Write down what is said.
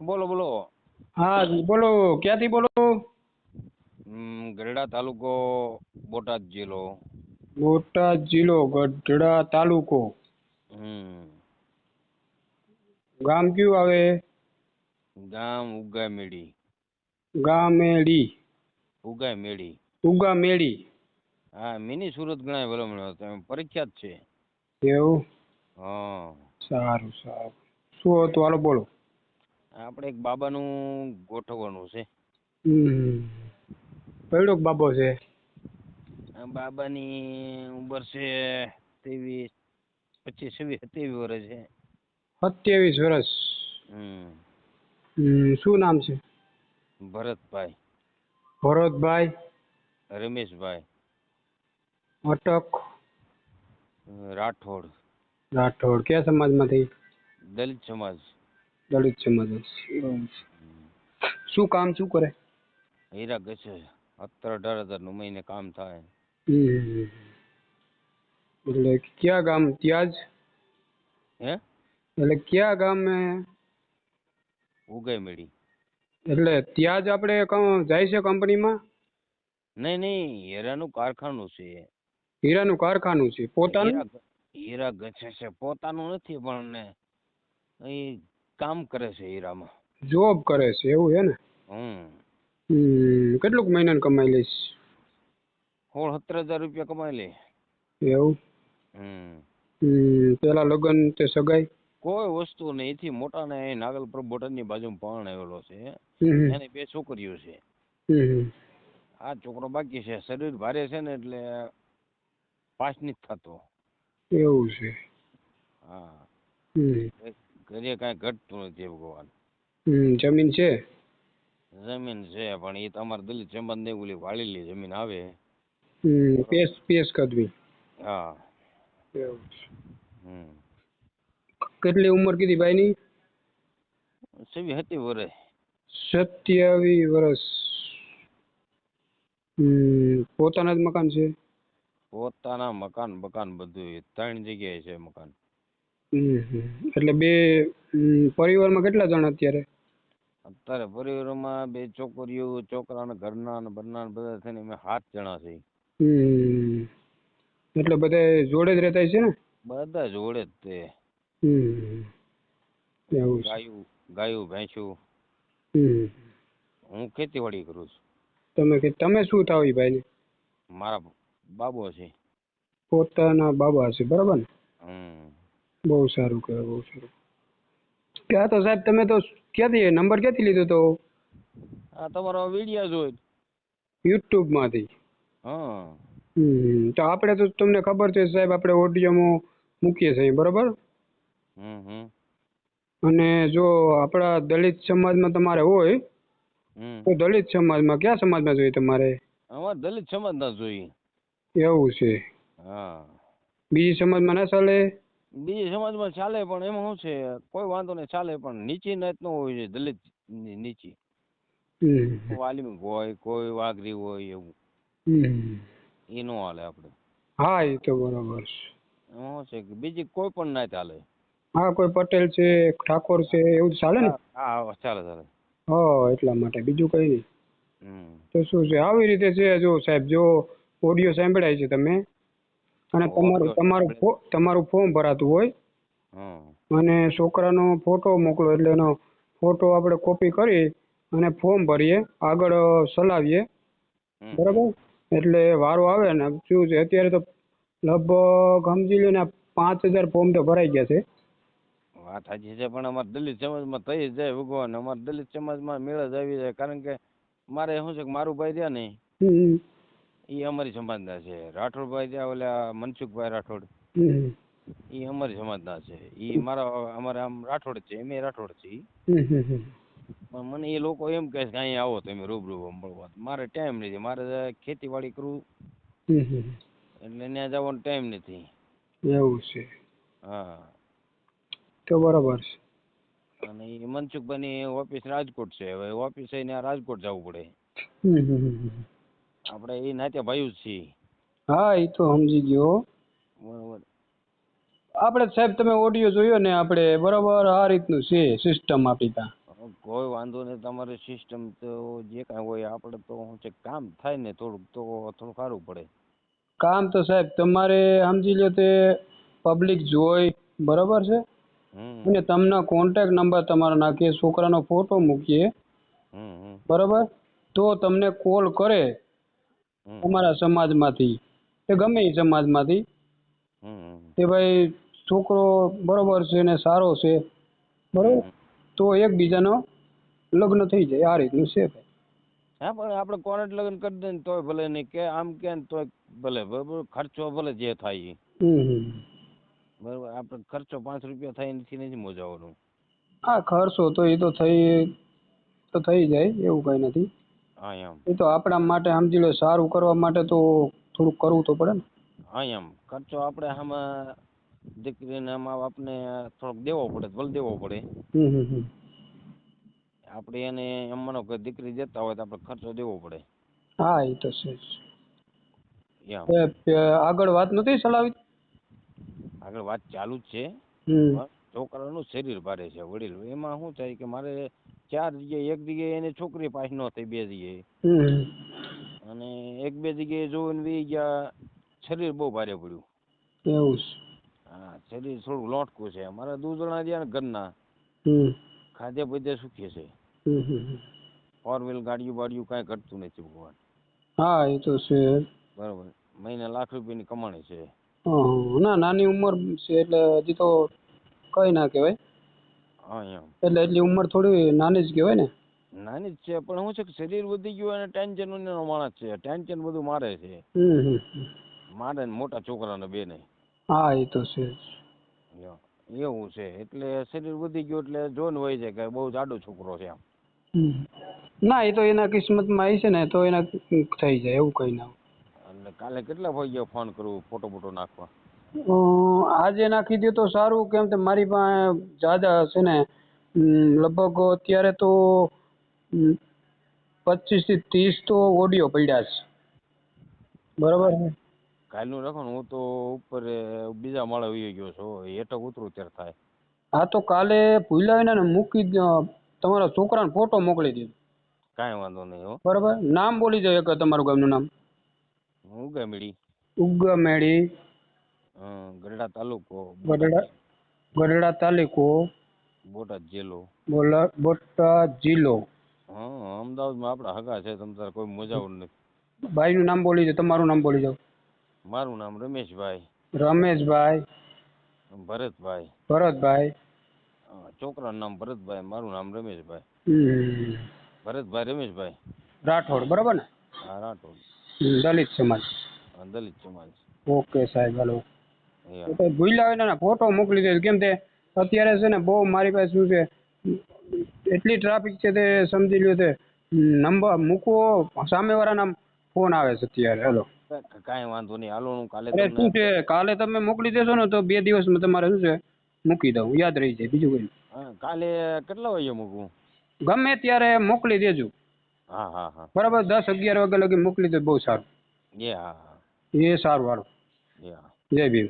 બોલો બોલો. હા બોલો ક્યાંથી બોલો? ગઢડા તાલુકો બોટાદ જિલ્લો. બોટાદ જિલ્લો ગઢડા તાલુકો. હમ. ગામ કયું આવે? ગામ ઉગામેડી. ગામેડી ઉગામેડી. ઉગામેડી. હા મિની સુરત ગણાય ભલામણ તમે પ્રખ્યાત છે. એવું? હા. સારું સારું. શું હતું? હાલો બોલો. આપણે એક બાબાનું ગોઠવવાનું છે. હમ. કયો બાબો છે? બાબાની ઉંમર છે ત્રેવીસ પચીસ છવ્વીસ સત્યાવીસ વર્ષ છે. સત્યાવીસ વર્ષ. શું નામ છે? ભરતભાઈ. ભરતભાઈ. રમેશભાઈ. અટક. રાઠોડ. રાઠોડ. કયા સમાજમાંથી? દલિત સમાજ. દલિત સમાજ. શું કામ શું કરે? હીરા ઘસે. સત્તર અઢાર હજારનું મહિને કામ થાય. એટલે કયા ગામ? ત્યાં જ? હે? એટલે કયા ગામે ઉગામેડી એટલે ત્યાં જ આપણે જાય છે કંપનીમાં? નહીં નહીં હીરાનું કારખાનું છે. હીરાનું કારખાનું છે. પોતાનું? હીરા હીરા ઘસે છે. પોતાનું નથી પણ ને એ કામ કરે છે હીરામાં. જોબ કરે છે એવું છે ને? હમ. કેટલુંક મહિનાનું કમાઈ લઈશ? સોળ સત્તર હજાર રૂપિયા કમાઈ લે. એવું? હમ. પેલા લગ્ન તે સગાઈ? કોઈ વસ્તુ નહીં એથી મોટા ને નાગલ નાગલપુરની બાજુ પણ આવેલો છે. એને બે છોકરીઓ છે. હમ આ છોકરો બાકી છે. શરીર ભારે છે ને એટલે પાસ નથી થતો. એવું છે. હા. ઘરે કાંઈ ઘટતું નથી ભગવાન જમીન છે? જમીન છે પણ એ તમારે દલિત સમાજ ને ઓલી વાળેલી જમીન આવે. પેસ પેસ કદવી. હા. કેટલી ઉંમર કીધી ભાઈની? સવી હતી વરે સત્યાવી વર્ષ પોતાના જ મકાન છે? પોતાના મકાન બકાન બધું ત્રણ જગ્યાએ છે મકાન. હમ હમ. એટલે બે હમ, પરિવારમાં કેટલા જણ અત્યારે? અત્યારે પરિવારમાં બે છોકરીઓ છોકરાના ઘરના ને બરના ને બધા થઈને અમે સાત જણા છે હમ એટલે બધા જોડે જ રહેતા છે ને? બધા જોડે જ તે. હમ. એવું છે. ગાયું ગાયું ભેંસું. હમ. હું ખેતીવાડી કરું છું. તમે કે તમે શું થાવ ઈ ભાઈને? મારા બાબો છે. પોતાના બાબા છે બરાબર ને? હમ. બહુ સારું કહેવાય બહુ સારું. ક્યાં તો સાહેબ તમે તો ક્યાંથી નંબર ક્યાંથી લીધો તો? આ તમારો વિડિયો જોઈ યુટ્યુબમાંથી? હા. હમ તો આપણે તો તમને ખબર છે સાહેબ આપણે ઓડિયોમાં મૂકીએ છીએ બરોબર? હમ હમ. અને જો આપણા દલિત સમાજમાં તમારે હોય તો દલિત સમાજમાં કયા સમાજમાં જોઈએ તમારે? અમારે દલિત સમાજ ના જોઈએ. એવું છે. હા. બીજી સમાજમાં ના ચાલે? બીજી સમાજમાં ચાલે પણ એમાં શું છે? કોઈ વાંધો નહીં ચાલે પણ નીચી નાત નો હોય છે દલિત નીચી. હમ. હોય કોઈ વાઘરી હોય એવું. એ નો હાલે આપણે હા એ તો બરોબર છે. શું છે કે બીજી કોઈ પણ નાત ચાલે. હા કોઈ પટેલ છે ઠાકોર છે એવું ચાલે ને? હા ચાલે ચાલે. હા એટલા માટે. બીજું કઈ નહીં. હમ. તો શું છે? આવી રીતે છે જો સાહેબ જો ઓડિયો સાંભળાય છે તમે અને તમારું તમારું તમારું ફોર્મ ભરાતું હોય. અને છોકરાનો ફોટો મોકલો એટલે એનો ફોટો આપણે કોપી કરી અને ફોર્મ ભરીએ આગળ ચલાવીએ. બરાબર? એટલે વારો આવે ને શું છે અત્યારે તો લગભગ સમજી લો ને પાંચ હજાર ફોર્મ તો ભરાઈ ગયા છે. વાત સાચી છે પણ અમારે દલિત સમાજમાં થઈ જાય ભગવાન. અમારે દલિત સમાજમાં મેળ જ આવી જાય. કારણ કે મારે શું છે કે મારું ભાઈ રહ્યા ને હમ. એ અમારી સમાજના છે. રાઠોડભાઈ જે ઓલા મનસુખભાઈ રાઠોડ. એ અમારી સમાજના છે. એ મારા અમારે આમ રાઠોડ છે એમ રાઠોડ છે પણ મને એ લોકો એમ કહે છે કે અહીંયા આવો તમે રૂબરૂ મળવા મારે ટાઈમ નથી. મારે ખેતીવાડી કરવું એટલે ત્યાં જવાનો ટાઈમ નથી. એવું છે. હા. તો બરાબર છે. અને મનસુખભાઈ ની ઓફિસ રાજકોટ છે. હવે ઓફિસ રાજકોટ જવું પડે. આપણે એ નાતે ભાઈ જ છીએ. હા એ તો સમજી ગયો. બરોબર. આપણે સાહેબ તમે ઓડિયો જોયો ને આપણે બરોબર આ રીતનું છે સિસ્ટમ આપણી ત્યાં. કોઈ વાંધો નહીં તમારી સિસ્ટમ તો જે કાંઈ હોય આપણે તો શું છે કામ થાય ને થોડુંક તો થોડું સારું પડે. કામ તો સાહેબ તમારે સમજી લો તે પબ્લિક જોઈ બરોબર છે? અને તમને કોન્ટેક્ટ નંબર તમારો નાખીએ છોકરાનો ફોટો મૂકીએ. બરાબર? તો તમને કોલ કરે તમારા સમાજમાંથી કે ગમે એ સમાજમાંથી કે ભાઈ છોકરો બરોબર છે ને સારો છે બરોબર? તો એકબીજાનો લગ્ન થઈ જાય આ રીતનું છે ભાઈ. હા પણ આપણે કોનેટ લગ્ન કરી દઈએ ને તોય ભલે નહીં કે આમ કે ને તોય ભલે બરોબર? ખર્ચો ભલે જે થાય બરોબર આપણે ખર્ચો પાંચ રૂપિયા થાય નથી નથી મોજાવાનું. હા ખર્ચો તો એ તો થઈ તો થઈ જાય એવું કઈ નથી. એ તો આપણા માટે સમજી લો સારું કરવા માટે તો થોડુંક કરવું તો પડે ને. હા એમ. ખર્ચો આપણે આમાં દીકરીને મા બાપને થોડોક દેવો પડે ભલે દેવો પડે. આપણે એને એમ માનો કે દીકરી દેતા હોય તો આપણે ખર્ચો દેવો પડે. હા એ તો છે આગળ વાત નથી ચલાવી? આગળ વાત ચાલુ જ છે. છોકરાનું શરીર ભારે છે વડીલ. એમાં શું થાય કે મારે ચાર જગ્યાએ એક જગ્યાએ એની છોકરી પાસ ન થઈ બે જગ્યાએ. અને એક બે જગ્યાએ જોઈને વી ગયા શરીર બહુ ભારે પડ્યું. એવું છે. હા શરીર થોડું લોટકું છે. મારા દૂધણા રહ્યા ને ઘરના. ખાધે પીધે સુખી છે. ફોર વ્હીલ ગાડીયું બાડીયું કાંઈ ઘટતું નથી ભગવાન. હા એ તો છે. બરોબર. મહિને લાખ રૂપિયાની કમાણી છે. ના નાની ઉંમર છે એટલે હજી તો કઈ ના કહેવાય. હા એમ. એટલે એટલી ઉંમર થોડી નાની જ કહેવાય ને? નાની જ છે પણ હું છે કે શરીર વધી ગયું અને ટેન્શન નો માણસ છે. ટેન્શન બધું મારે છે. મારે ને મોટા છોકરાને બે નહીં. હા એ તો છે એવું છે એટલે શરીર વધી ગયું એટલે જોન હોય છે કે બહુ જાડો છોકરો છે આમ. ના એ તો એના કિસ્મતમાં આવી છે ને તો એના થઈ જાય એવું કઈ ના એટલે કાલે કેટલા વાગ્યા ફોન કરું ફોટો ફોટો નાખવા? આજે નાખી દે તો સારું. કેમ કે મારી પાસે જાજા હશે ને લગભગ અત્યારે તો પચીસથી ત્રીસ તો ઓડિયો પડ્યા છે. બરાબર છે કાલનું રાખો ને હું તો ઉપર બીજા માળે વહી ગયો છું. હેઠક ઉતરું ત્યારે થાય. હા તો કાલે ભૂલાવીને ને મૂકી તમારા છોકરાને ફોટો મોકલી દીધો કાંઈ વાંધો નહીં હો. બરાબર? નામ બોલી જાય એક તમારું ગામનું નામ. ઉગામેડી. ઉગમેડી. ગરડા તાલુકો. ગઢડા ગઢડા તાલુકો. બોટાદ જિલ્લો. બોલા બોટાદ જિલ્લો. હા અમદાવાદમાં આપણા હગા છે તમ તારે કોઈ મોજાવ નથી. ભાઈનું નામ બોલી દો તમારું નામ બોલી દો. મારું નામ રમેશભાઈ. રમેશભાઈ. ભરતભાઈ. ભરતભાઈ. છોકરાનું નામ ભરતભાઈ મારું નામ રમેશભાઈ. ભરતભાઈ રમેશભાઈ. રાઠોડ બરાબર ને? હા રાઠોડ. દલિત સમાજ. દલિત સમાજ. ઓકે સાહેબ હાલો. તો ભૂલ્યા હોય ને ફોટો મોકલી દેજો કેમ તે અત્યારે છે ને બહુ મારી પાસે શું છે એટલી ટ્રાફિક છે તે સમજી લ્યો તે નંબર મૂકવો સામેવાળાના ફોન આવે છે અત્યારે. હેલો. કાંઈ વાંધો નહીં. હાલો હું કાલે અરે શું છે? કાલે તમે મોકલી દેશો ને તો બે દિવસમાં તમારે શું છે મૂકી દઉં. યાદ રહી જાય બીજું કંઈ કાલે કેટલા વાગે મૂકવું? ગમે ત્યારે મોકલી દેજો. હા હા હા. બરાબર દસ અગિયાર વાગ્યા લગી મોકલી દે બહુ સારું. એ હા હા. એ સારું વાળું જય ભીમ.